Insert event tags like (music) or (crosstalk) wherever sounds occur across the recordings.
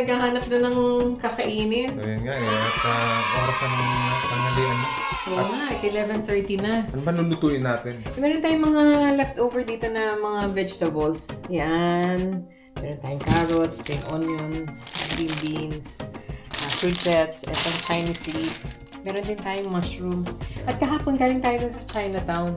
naghahanap na ng kakainin. So yun nga eh, at uh, oras ng tanghalian. Oo nga, at 11.30 na. Ano ba lulutuin natin? Meron tayong mga leftover dito na mga vegetables. Yan. Meron tayong carrots, spring onion, green beans, uh, fruitets, itong Chinese leaf. Meron din tayong mushroom. At kahapon galing tayo dun sa Chinatown.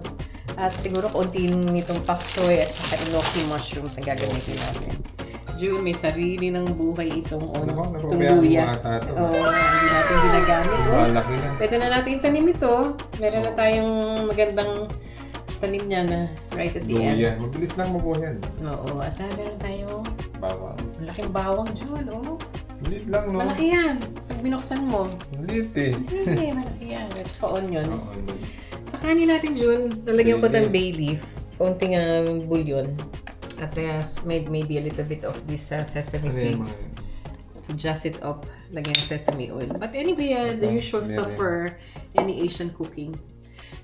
At siguro konting nitong pak choy at saka enoki mushrooms ang gagamitin natin. June, may sarili ng buhay itong on, Ano ata ito. Oo, hindi natin ginagamit. Oh. Malaki na. Pwede na natin tanim ito. Meron na tayong magandang tanim niya na right at the end. Luya. Mabilis lang mabuhay yan. Oo, at ah, meron tayong Bawang. malaking bawang June. Oh, Liit lang, no? malaki yan. Pag binuksan mo. Liit eh. Hindi, malaki yan. At saka onions. Oo, ano. Sa kanin natin, June, lalagyan ko ng bay leaf. Konting um, bouillon. Uh, may, maybe a little bit of this uh, sesame Ano seeds. Adjust it up. Lagyan ng sesame oil. But anyway, uh, the usual stuff for any Asian cooking.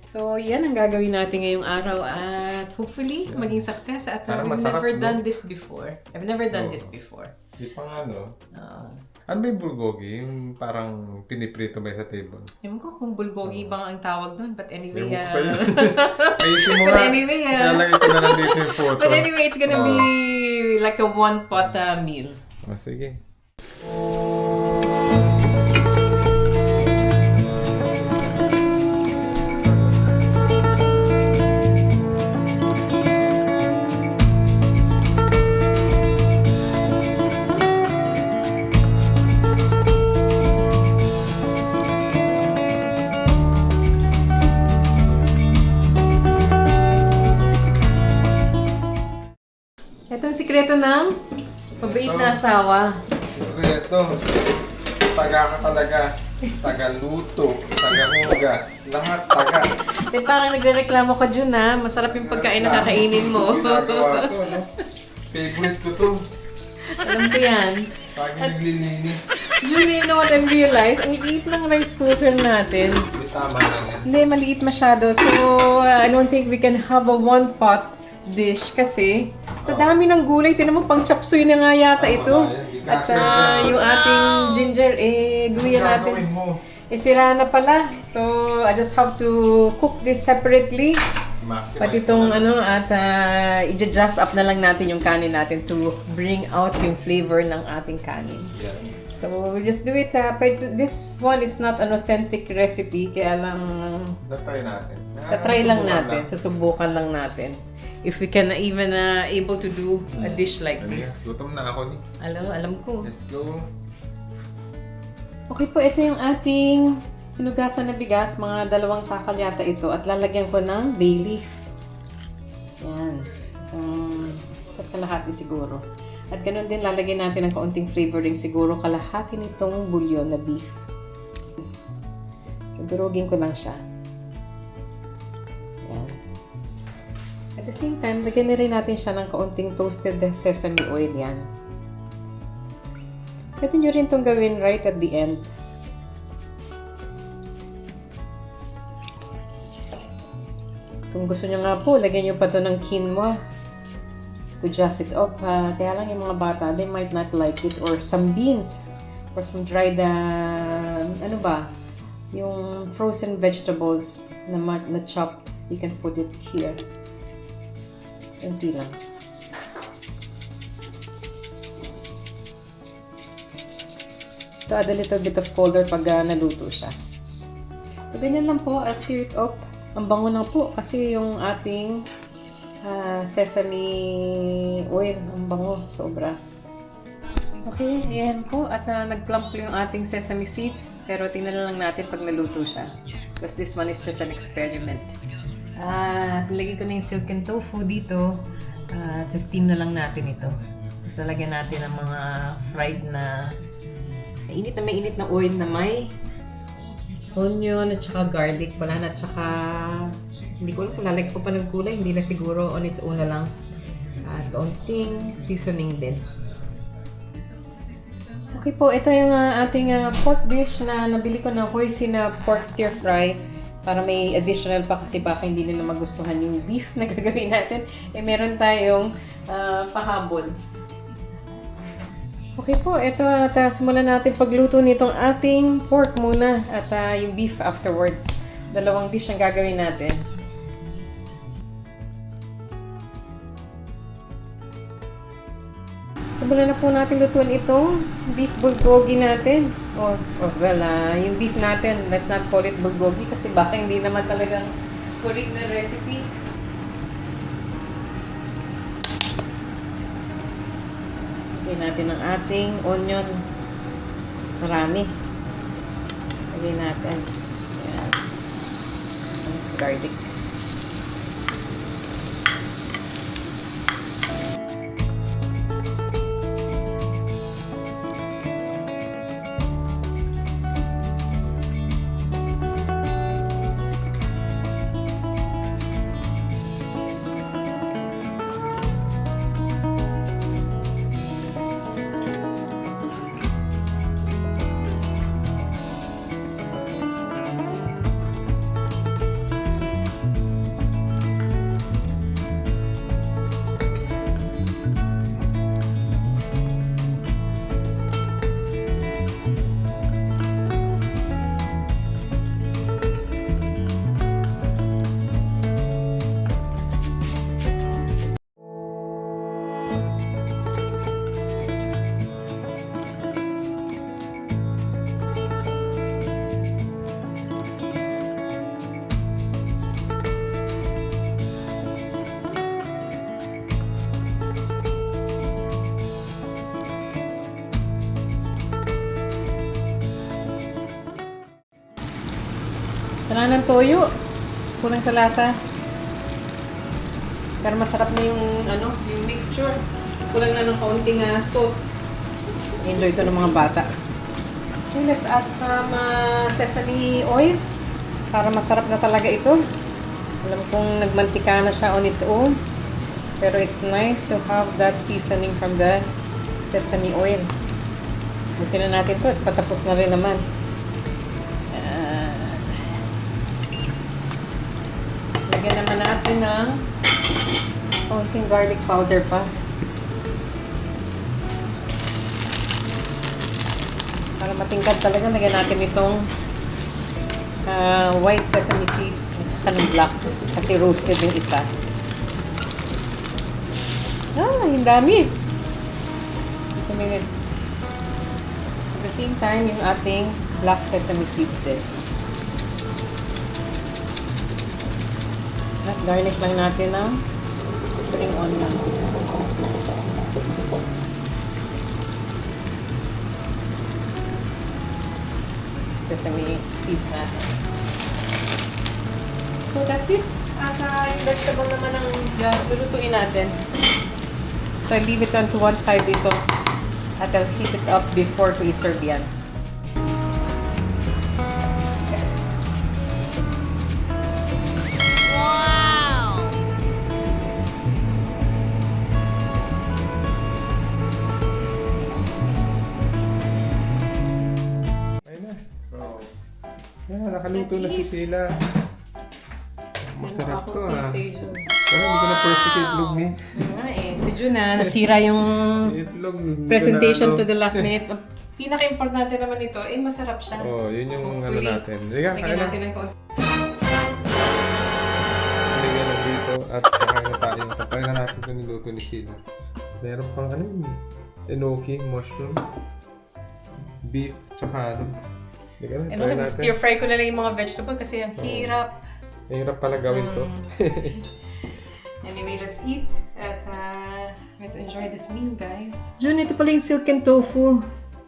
So, yan ang gagawin natin ngayong araw at hopefully Yeah. maging success at uh, Parang we've masarap, never no? done this before. I've never done Oo. this before. Di pa nga, no? Uh, Ano yung bulgogi? Yung parang piniprito ba sa table? ewan ko kung bulgogi bang ang tawag doon. But anyway, Ewan ko uh, sa'yo. (laughs) Ayusin mo But nga. anyway, Kasi ah. nalagay ko na lang dito yung (laughs) photo. but anyway, it's gonna Oo. be like a one pot uh, meal. Oh, sige. Ito sikreto ng mabait na asawa. Siyempre, ito. Taga ka talaga. Taga-luto. Taga-hugas. Lahat taga. Eh, parang nagre-reklamo ka, Jun, ha? Masarap yung pagkain na kakainin mo. Ginagawa ko, no? Favorite ko to. Alam ko yan. Pag naglilinis. Jun, you know what I realized? Ang liit ng rice cooker natin. Di tama na yan. Hindi, maliit masyado. So, uh, I don't think we can have a one-pot dish kasi sa dami ng gulay, tinan mo pang chop suey na nga yata ito. At sa yung ating ginger, eh, guya natin. Eh, sira na pala. So, I just have to cook this separately. Pati itong ano, at uh, i-adjust up na lang natin yung kanin natin to bring out yung flavor ng ating kanin. So, we just do it. Uh, but this one is not an authentic recipe, kaya lang Na-try natin. tatry lang natin, susubukan lang natin. If we can even uh, able to do a dish like Ano yan? this. Gutom na ako ni. Alam, alam ko. Let's go. Okay po, ito yung ating hinugasan na bigas. Mga dalawang takal yata ito. At lalagyan ko ng bay leaf. Yan. Isang sa kalahati siguro. At ganun din lalagyan natin ng kaunting flavoring siguro kalahati nitong bouillon na beef. So, durugin ko lang siya. The same time, lagyan na rin natin siya ng kaunting toasted sesame oil yan. Pwede nyo rin itong gawin right at the end. Kung gusto nyo nga po, lagyan nyo pa to ng quinoa to just it up. ha. Kaya lang yung mga bata, they might not like it. Or some beans. Or some dried, uh, ano ba? Yung frozen vegetables na, na chop. You can put it here. Kunti lang. To add a little bit of color pag uh, naluto siya. So, ganyan lang po. I'll stir it up. Ang bango na po kasi yung ating ah, sesame oil. Ang bango. Sobra. Okay, ayan po. At uh, nag-clump yung ating sesame seeds. Pero tingnan na lang natin pag naluto siya. Because this one is just an experiment. At nilagay ko na yung silken tofu dito. At sa steam na lang natin ito. Tapos lalagyan natin ng mga fried na mainit na mainit na oil na may onion at saka garlic. Wala na at saka hindi ko alam kung lalagyan ko pa ng gulay. Hindi na siguro on its own na lang. At kaunting seasoning din. Okay po, ito yung ah, ating ah, pork dish na nabili ko na hoisin na pork stir fry para may additional pa kasi baka hindi nila magustuhan yung beef (laughs) na gagawin natin. Eh meron tayong ah, pahabol. Okay po, ito at uh, simulan natin pagluto nitong ating pork muna at ah, yung beef afterwards. Dalawang dish ang gagawin natin. Simulan na po natin lutuin itong beef bulgogi natin. Oh, oh well, ah, yung beef natin, let's not call it bulgogi kasi baka hindi naman talagang correct na recipe. Lagyan natin ang ating onion. Marami. Lagyan natin. Ayan. Garlic. Wala ng toyo. Kulang sa lasa. Pero masarap na yung ano, yung mixture. Kulang na ng kaunting ah, salt. Enjoy ito ng mga bata. Okay, let's add some ah, sesame oil para masarap na talaga ito. Alam kong nagmantika na siya on its own. Pero it's nice to have that seasoning from the sesame oil. Busin na natin to at patapos na rin naman. Natin ng konting garlic powder pa. Para matingkad talaga, lagyan natin itong ah, white sesame seeds at saka ng black kasi roasted yung isa. Ah, yung dami. Ito minute. At the same time, yung ating black sesame seeds din. At garnish lang natin ng spring onion. Sesame seeds natin. So that's it. At uh, yung vegetable naman ang uh, lulutuin natin. So I leave it on to one side dito. At I'll heat it up before to i-serve yan. Nakaluto na si Sheila. Masarap to ah. Pero hindi ko na perfect itlog ni. Eh, si Juna, (laughs) nasira yung Itlog. ko presentation na to ano. the last (laughs) minute. Pinaka-importante naman ito, eh masarap siya. Oh, yun yung ano natin. Lagyan kaya na. natin ng kaunti. Liga na dito at kakain na tayo. Tapay na natin ito niluto ni Sheila. Meron pang ano yun. Enoki, mushrooms, beef, tsaka ano. Na, Ano, try natin. stir fry ko na lang yung mga vegetable kasi ang hirap. Mahirap pala gawin to. Mm. (laughs) Anyway, let's eat at uh, let's enjoy this meal, guys. June, ito pala yung silken tofu.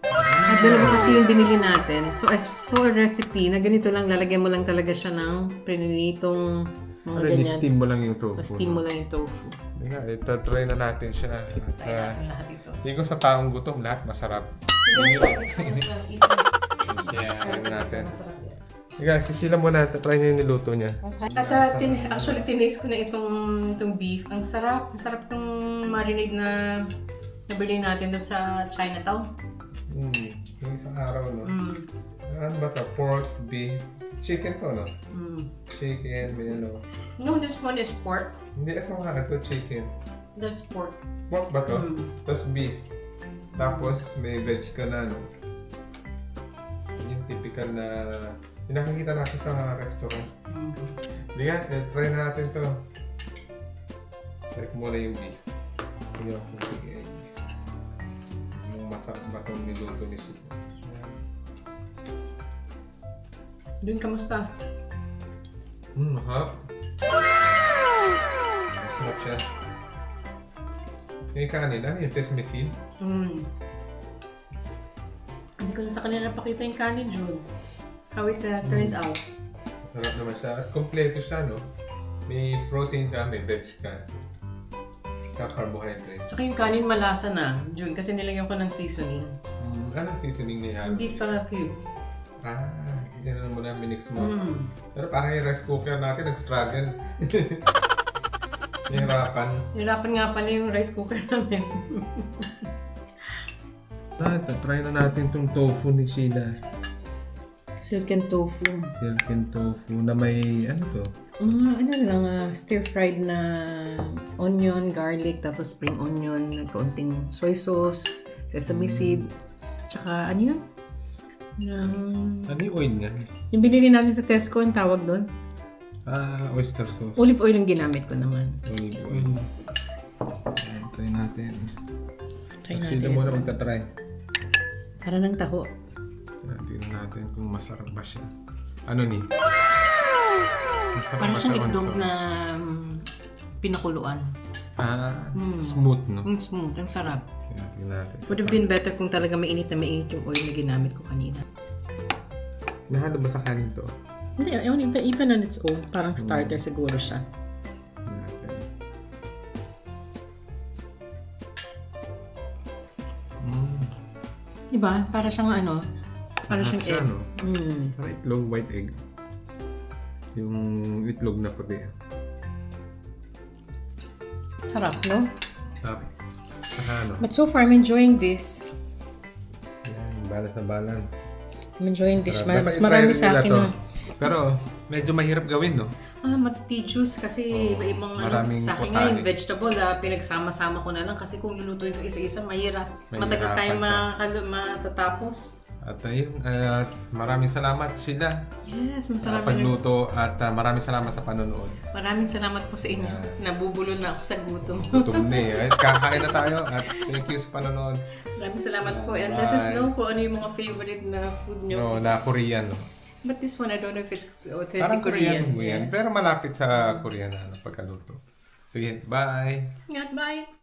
At dalawa kasi yung binili natin. So, I saw a recipe na ganito lang, lalagyan mo lang talaga siya ng prinitong mga Pero ganyan. ni-steam mo lang yung tofu. Pa-steam mo lang yung tofu. Liga, ito try na natin siya. At Kaya uh, natin lahat ito. ko sa taong gutom, lahat masarap. Sige, experience lang. Eat Yeah, try natin. Masarap yan. Liga, si Sheila muna. Try niya yung niluto niya. At uh, tin- actually, tinaste ko na itong, itong beef. Ang sarap. Ang sarap itong marinade na nabili natin doon sa Chinatown. Mm. Yung isang araw, no? Mm. Ano ba ito? Pork, beef, chicken to, no? Mm. Chicken, may ano. No, this one is pork. Hindi, ito nga, ito chicken. That's pork. Pork ba to? Mm. Tapos beef. Tapos may veg ka na, no? Typical na... Yung nakikita natin sa restaurant. Mm. Biga, eh, try na natin to. Try ko muna yung beef. Yung yung egg. Yung masarap ba itong niluto ni Sino. Dun, kamusta? Hmm, mahap. Masarap siya. Yung kanin ah, yung sesame seed. Mm. Hindi ko na sa kanila pakita yung kanin, Jun. How it uh, turned out. Sarap naman siya. At kompleto siya, no? May protein ka, may veg ka. Saka carbohydrate. Tsaka yung kanin malasa na, Jun, kasi nilagyan ko ng seasoning. Mm, anong seasoning niya? Uh, cube. Ah, yan na muna minix mo. Mm. Pero parang yung rice cooker natin, nag-struggle. (laughs) Nahirapan. Hirapan nga pala yung rice cooker namin. (laughs) Tata, try na natin tong tofu ni Sheila. Silken tofu. Silken tofu na may, ano to? Ah, ano lang, ah, stir-fried na onion, garlic, tapos spring onion, kaunting soy sauce, sesame seed, tsaka ano yun? Yung, Ano yung oil niya? yung binili natin sa Tesco, ang tawag doon. Ah, oyster sauce. Olive oil yung ginamit ko naman. Olive oil. Ayan, try natin. Try Sheila natin. muna magta-try. Para ng taho. Tingnan natin kung masarap ba siya. Ano ni? Masarap Parang ba siyang siya, itlog Onso? na um, pinakuluan. Ah, Mm. smooth, no? Ang smooth, ang sarap. Tingnan tingnan natin. Would have been better kung talaga mainit na mainit yung oil na ginamit ko kanina. Nahalo ba sa kanin to? Hindi, even, even on its own, parang starter siguro siya. Diba? Para siyang ano, para siyang siya, egg. no? Mm. Parang itlog, white egg. Yung itlog na puti. Sarap, no? Sarap. Saka ano? But so far, I'm enjoying this. Yan, balance na balance. I'm enjoying this. Sarap. Dapat mas i-try marami rin sa nila akin to. na. Pero, medyo mahirap gawin, no? Ah, matitious kasi Oo, iba-ibang ano, maraming sa akin nga yung vegetable, ah, pinagsama-sama ko na lang kasi kung lulutuin ko isa-isa, mahirap. Matagal Mahirapan tayong ka. makakal- matatapos. At ayun, at maraming salamat Sheila Yes, sa masarap. pagluto at ah, maraming salamat sa panonood. Maraming salamat po sa inyo. Nabubulol na ako sa gutom. Gutom na eh. At kakain na (laughs) tayo at thank you sa panonood. Maraming salamat po. And let us Bye. know kung ano yung mga favorite na food nyo. No, na Korean. No? But this one, I don't know if it's authentic Parang Korean, Korean. Korean. Pero malapit sa Korean na ano, pagkaluto. Sige, bye! Ingat, bye!